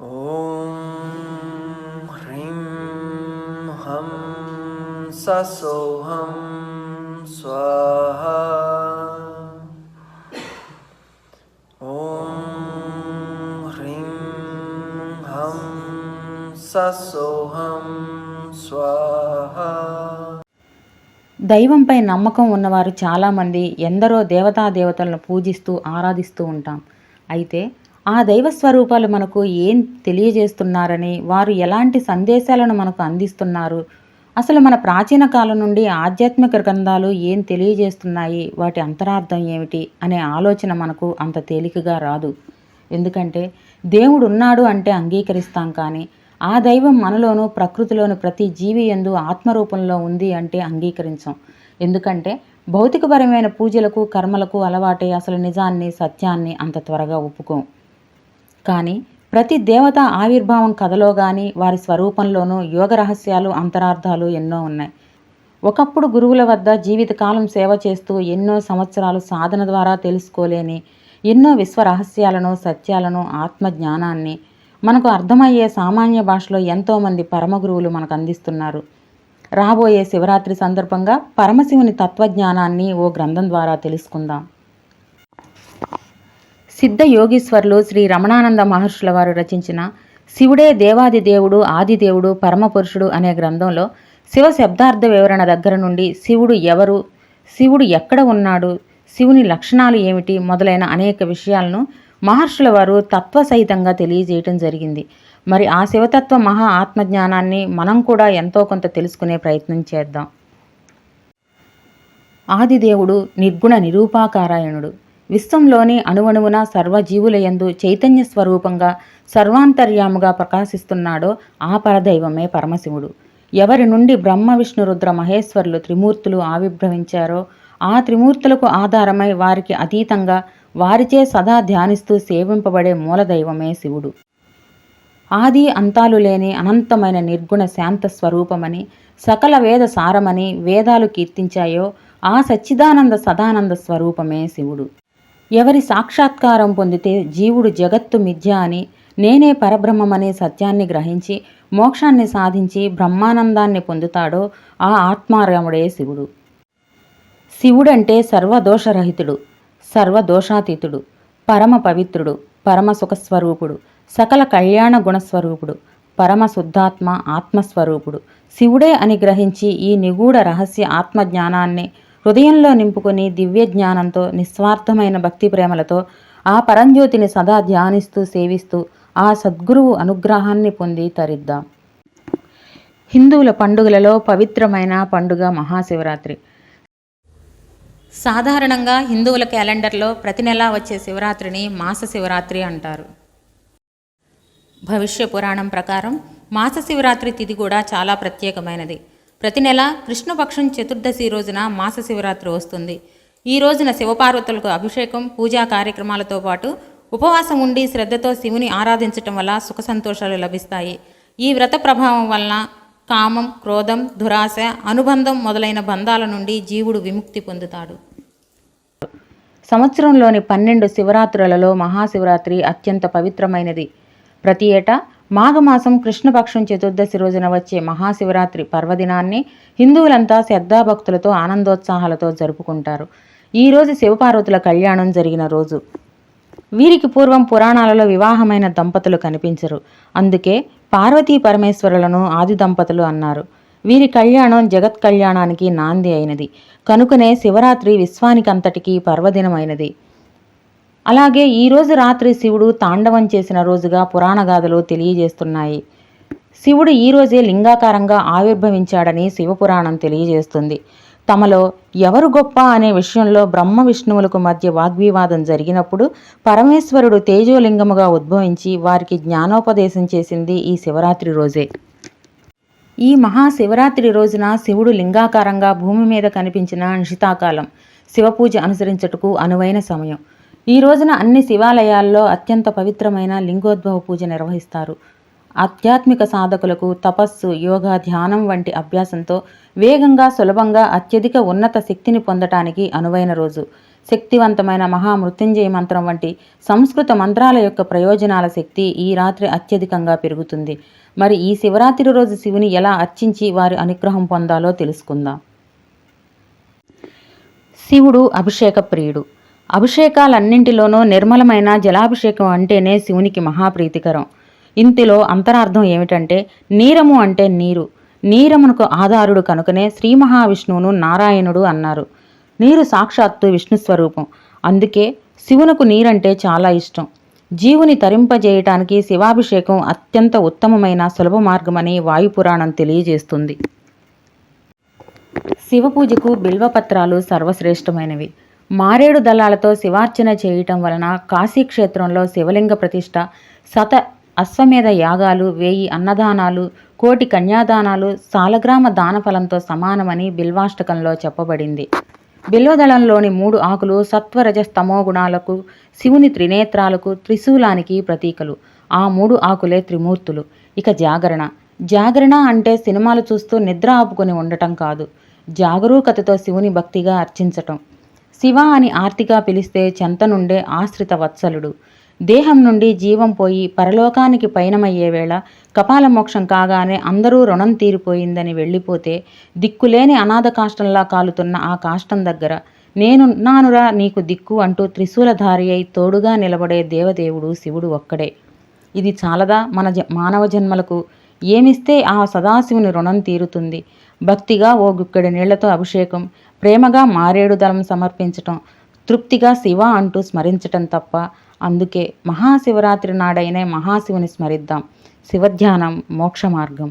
ॐ ह्रीं हं ससोऽहं स्वाहा ॐ ह्रीं हं ससोऽहं स्वाहा దైవంపై నమ్మకం ఉన్నవారు చాలామంది ఎందరో దేవతా దేవతలను పూజిస్తూ ఆరాధిస్తూ ఉంటాం అయితే ఆ దైవ స్వరూపాలు మనకు ఏం తెలియజేస్తున్నారని వారు ఎలాంటి సందేశాలను మనకు అందిస్తున్నారు? అసలు మన ప్రాచీన కాలం నుండి ఆధ్యాత్మిక గ్రంథాలు ఏం తెలియజేస్తున్నాయి? వాటి అంతరార్థం ఏమిటి? అనే ఆలోచన మనకు అంత తేలికగా రాదు. ఎందుకంటే దేవుడు ఉన్నాడు అంటే అంగీకరిస్తాం కానీ ఆ దైవం మనలోను ప్రకృతిలోను ప్రతి జీవి ఎందు ఆత్మరూపంలో ఉంది అంటే అంగీకరించం. ఎందుకంటే భౌతికపరమైన పూజలకు కర్మలకు అలవాటే అసలు నిజాన్ని సత్యాన్ని అంత త్వరగా ఒప్పుకోం. కానీ ప్రతి దేవత ఆవిర్భావం కథలో కానీ వారి స్వరూపంలోనూ యోగ రహస్యాలు అంతరార్థాలు ఎన్నో ఉన్నాయి. ఒకప్పుడు గురువుల వద్ద జీవితకాలం సేవ చేస్తూ ఎన్నో సంవత్సరాలు సాధన ద్వారా తెలుసుకోలేని ఎన్నో విశ్వ రహస్యాలను సత్యాలను ఆత్మజ్ఞానాన్ని మనకు అర్థమయ్యే సామాన్య భాషలో ఎంతోమంది పరమ గురువులు మనకు అందిస్తున్నారు. రాబోయే శివరాత్రి సందర్భంగా పరమశివుని తత్వజ్ఞానాన్ని ఓ గ్రంథం ద్వారా తెలుసుకుందాం. సిద్ధ యోగీశ్వర్లు శ్రీ రమణానంద మహర్షుల వారు రచించిన శివుడే దేవాది దేవుడు ఆది దేవుడు పరమపురుషుడు అనే గ్రంథంలో శివ శబ్దార్థ వివరణ దగ్గర నుండి శివుడు ఎవరు శివుడు ఎక్కడ ఉన్నాడు శివుని లక్షణాలు ఏమిటి మొదలైన అనేక విషయాలను మహర్షుల వారు తత్వసహితంగా తెలియజేయటం జరిగింది. మరి ఆ శివతత్వ మహా ఆత్మజ్ఞానాన్ని మనం కూడా ఎంతో కొంత తెలుసుకునే ప్రయత్నం చేద్దాం. ఆదిదేవుడు నిర్గుణ నిరూపాకారాయణుడు. విశ్వంలోని అణువణువున సర్వజీవులయందు చైతన్య స్వరూపంగా సర్వాంతర్యాముగా ప్రకాశిస్తున్నాడో ఆ పరదైవమే పరమశివుడు. ఎవరి నుండి బ్రహ్మ విష్ణు రుద్ర మహేశ్వరులు త్రిమూర్తులు ఆవిర్భవించారో ఆ త్రిమూర్తులకు ఆధారమై వారికి అతీతంగా వారిచే సదా ధ్యానిస్తూ సేవింపబడే మూలదైవమే శివుడు. ఆది అంతాలు లేని అనంతమైన నిర్గుణ శాంత స్వరూపమని సకల వేద సారమని వేదాలు కీర్తించాయో ఆ సచ్చిదానంద సదానంద స్వరూపమే శివుడు. ఎవరి సాక్షాత్కారం పొందితే జీవుడు జగత్తు మిథ్య అని నేనే పరబ్రహ్మమనే సత్యాన్ని గ్రహించి మోక్షాన్ని సాధించి బ్రహ్మానందాన్ని పొందుతాడో ఆ ఆత్మారాముడే శివుడు. శివుడంటే సర్వదోషరహితుడు సర్వదోషాతీతుడు పరమ పవిత్రుడు పరమ సుఖస్వరూపుడు సకల కళ్యాణ గుణస్వరూపుడు పరమ శుద్ధాత్మ ఆత్మస్వరూపుడు. శివుడే అని గ్రహించి ఈ నిగూఢ రహస్య ఆత్మజ్ఞానాన్ని హృదయంలో నింపుకొని దివ్య జ్ఞానంతో నిస్వార్థమైన భక్తి ప్రేమలతో ఆ పరంజ్యోతిని సదా ధ్యానిస్తూ సేవిస్తూ ఆ సద్గురువు అనుగ్రహాన్ని పొంది తరిద్దాం. హిందువుల పండుగలలో పవిత్రమైన పండుగ మహాశివరాత్రి. సాధారణంగా హిందువుల క్యాలెండర్లో ప్రతి నెలా వచ్చే శివరాత్రిని మాస శివరాత్రి అంటారు. భవిష్య పురాణం ప్రకారం మాస శివరాత్రి తిథి కూడా చాలా ప్రత్యేకమైనది. ప్రతి నెల కృష్ణపక్షం చతుర్దశి రోజున మాస శివరాత్రి వస్తుంది. ఈ రోజున శివపార్వతులకు అభిషేకం పూజా కార్యక్రమాలతో పాటు ఉపవాసం ఉండి శ్రద్ధతో శివుని ఆరాధించటం వల్ల సుఖ సంతోషాలు లభిస్తాయి. ఈ వ్రత ప్రభావం వలన కామం క్రోధం దురాశ అనుబంధం మొదలైన బంధాల నుండి జీవుడు విముక్తి పొందుతాడు. సంవత్సరంలోని పన్నెండు శివరాత్రులలో మహాశివరాత్రి అత్యంత పవిత్రమైనది. ప్రతి ఏటా మాఘమాసం కృష్ణపక్షం చతుర్దశి రోజున వచ్చే మహాశివరాత్రి పర్వదినాన్ని హిందువులంతా శ్రద్ధాభక్తులతో ఆనందోత్సాహాలతో జరుపుకుంటారు. ఈరోజు శివపార్వతుల కళ్యాణం జరిగిన రోజు. వీరికి పూర్వం పురాణాలలో వివాహమైన దంపతులు కనిపించరు. అందుకే పార్వతీ పరమేశ్వరులను ఆది దంపతులు అన్నారు. వీరి కళ్యాణం జగత్ కళ్యాణానికి నాంది అయినది. కనుకనే శివరాత్రి విశ్వానికంతటికీ పర్వదినమైనది. అలాగే ఈరోజు రాత్రి శివుడు తాండవం చేసిన రోజుగా పురాణగాథలు తెలియజేస్తున్నాయి. శివుడు ఈరోజే లింగాకారంగా ఆవిర్భవించాడని శివపురాణం తెలియజేస్తుంది. తమలో ఎవరు గొప్ప అనే విషయంలో బ్రహ్మ విష్ణువులకు మధ్య వాగ్వివాదం జరిగినప్పుడు పరమేశ్వరుడు తేజోలింగముగా ఉద్భవించి వారికి జ్ఞానోపదేశం చేసింది ఈ శివరాత్రి రోజే. ఈ మహాశివరాత్రి రోజున శివుడు లింగాకారంగా భూమి మీద కనిపించిన నిశితాకాలం శివపూజ అనుసరించటకు అనువైన సమయం. ఈ రోజున అన్ని శివాలయాల్లో అత్యంత పవిత్రమైన లింగోద్భవ పూజ నిర్వహిస్తారు. ఆధ్యాత్మిక సాధకులకు తపస్సు యోగా ధ్యానం వంటి అభ్యాసంతో వేగంగా సులభంగా అత్యధిక ఉన్నత శక్తిని పొందటానికి అనువైన రోజు. శక్తివంతమైన మహామృత్యుంజయ మంత్రం వంటి సంస్కృత మంత్రాల యొక్క ప్రయోజనాల శక్తి ఈ రాత్రి అత్యధికంగా పెరుగుతుంది. మరి ఈ శివరాత్రి రోజు శివుని ఎలా అర్చించి వారి అనుగ్రహం పొందాలో తెలుసుకుందాం. శివుడు అభిషేక ప్రియుడు. అభిషేకాలన్నింటిలోనూ నిర్మలమైన జలాభిషేకం అంటేనే శివునికి మహాప్రీతికరం. ఇంతిలో అంతరార్థం ఏమిటంటే నీరము అంటే నీరు. నీరమునకు ఆధారుడు కనుకనే శ్రీ మహావిష్ణువును నారాయణుడు అన్నారు. నీరు సాక్షాత్తు విష్ణు స్వరూపం. అందుకే శివునకు నీరంటే చాలా ఇష్టం. జీవుని తరింపజేయటానికి శివాభిషేకం అత్యంత ఉత్తమమైన సులభ మార్గమని వాయుపురాణం తెలియజేస్తుంది. శివ పూజకు బిల్వపత్రాలు సర్వశ్రేష్టమైనవి. మారేడు దళాలతో శివార్చన చేయటం వలన కాశీక్షేత్రంలో శివలింగ ప్రతిష్ట శత అశ్వమేధ యాగాలు వేయి అన్నదానాలు కోటి కన్యాదానాలు సాలగ్రామ దానఫలంతో సమానమని బిల్వాష్టకంలో చెప్పబడింది. బిల్వదళంలోని మూడు ఆకులు సత్వరజ స్తమో గుణాలకు శివుని త్రినేత్రాలకు త్రిశూలానికి ప్రతీకలు. ఆ మూడు ఆకులే త్రిమూర్తులు. ఇక జాగరణ. జాగరణ అంటే సినిమాలు చూస్తూ నిద్ర ఆపుకొని ఉండటం కాదు. జాగరూకతతో శివుని భక్తిగా అర్చించటం. శివ అని ఆర్తిగా పిలిస్తే చెంత నుండే ఆశ్రిత వత్సలుడు. దేహం నుండి జీవం పోయి పరలోకానికి పయనమయ్యే వేళ కపాల మోక్షం కాగానే అందరూ రుణం తీరిపోయిందని వెళ్ళిపోతే దిక్కులేని అనాథ కాష్టంలా కాలుతున్న ఆ కాష్టం దగ్గర నేను నానురా నీకు దిక్కు అంటూ త్రిశూలధారి అయి తోడుగా నిలబడే దేవదేవుడు శివుడు ఒక్కడే. ఇది చాలదా మన జ మానవ జన్మలకు? ఏమిస్తే ఆ సదాశివుని రుణం తీరుతుంది? భక్తిగా ఓ గుక్కెడి నీళ్ళతో అభిషేకం ప్రేమగా మారేడు దళం సమర్పించటం తృప్తిగా శివ అంటూ స్మరించటం తప్ప అందుకే మహాశివరాత్రి నాడైనే మహాశివుని స్మరిద్దాం. శివధ్యానం మోక్ష మార్గం.